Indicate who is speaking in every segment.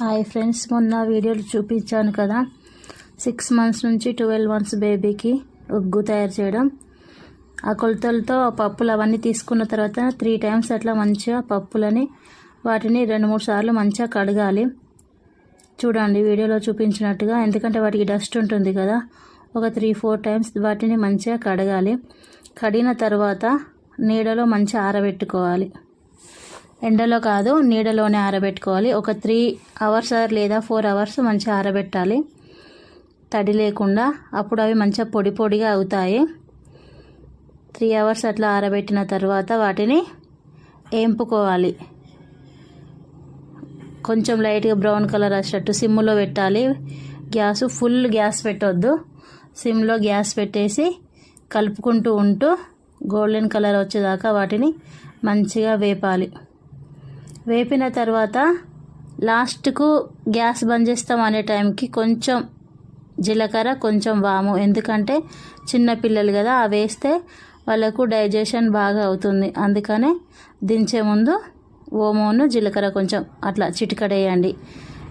Speaker 1: Hi friends మొన్న వీడియోలు చూపించాను కదా. సిక్స్ మంత్స్ నుంచి ట్వెల్వ్ మంత్స్ బేబీకి ఉగ్గు తయారు చేయడం. ఆ కొలతలతో పప్పులు అవన్నీ తీసుకున్న తర్వాత త్రీ టైమ్స్ అట్లా మంచిగా పప్పులని వాటిని రెండు మూడు సార్లు మంచిగా కడగాలి. చూడండి వీడియోలో చూపించినట్టుగా. ఎందుకంటే వాటికి డస్ట్ ఉంటుంది కదా. ఒక త్రీ ఫోర్ టైమ్స్ వాటిని మంచిగా కడగాలి. కడిగిన తర్వాత నీడలో మంచిగా ఆరబెట్టుకోవాలి. ఎండలో కాదు నీడలోనే ఆరబెట్టుకోవాలి. ఒక త్రీ అవర్స్ లేదా ఫోర్ అవర్స్ మంచిగా ఆరబెట్టాలి. తడి లేకుండా అప్పుడు అవి మంచిగా పొడి పొడిగా అవుతాయి. త్రీ అవర్స్ అట్లా ఆరబెట్టిన తర్వాత వాటిని ఏంపుకోవాలి. కొంచెం లైట్గా బ్రౌన్ కలర్ వచ్చేటట్టు సిమ్లో పెట్టాలి. గ్యాస్ ఫుల్ గ్యాస్ పెట్టొద్దు. సిమ్లో గ్యాస్ పెట్టేసి కలుపుకుంటూ ఉంటూ గోల్డెన్ కలర్ వచ్చేదాకా వాటిని మంచిగా వేపాలి. వేపిన తర్వాత లాస్ట్కు గ్యాస్ బంద్ చేస్తాం అనే టైంకి కొంచెం జీలకర్ర కొంచెం వాము. ఎందుకంటే చిన్న పిల్లలు కదా అవి వేస్తే వాళ్ళకు డైజెషన్ బాగా అవుతుంది. అందుకనే దించే ముందు ఓమోను జీలకర్ర కొంచెం అట్లా చిటికడేయండి.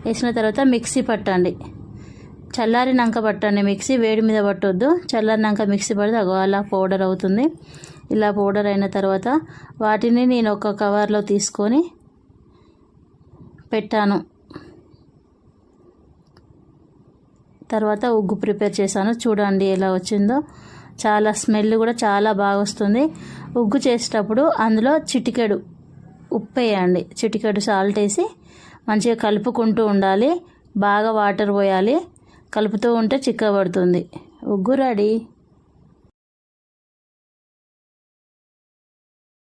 Speaker 1: వేసిన తర్వాత మిక్సీ పట్టండి. చల్లారినాక పట్టండి మిక్సీ. వేడి మీద పట్టొద్దు. చల్లారినాక మిక్సీ పడితే అగో అలా పౌడర్ అవుతుంది. ఇలా పౌడర్ అయిన తర్వాత వాటిని నేను ఒక కవర్లో తీసుకొని పెట్టాను. తర్వాత ఉగ్గు ప్రిపేర్ చేశాను. చూడండి ఎలా వచ్చిందో. చాలా స్మెల్ కూడా చాలా బాగా వస్తుంది. ఉగ్గు చేసేటప్పుడు అందులో చిటికెడు ఉప్పు వేయండి. చిటికెడు సాల్ట్ వేసి మంచిగా కలుపుకుంటూ ఉండాలి. బాగా వాటర్ పోయాలి. కలుపుతూ ఉంటే చిక్కబడుతుంది. ఉగ్గు రెడీ.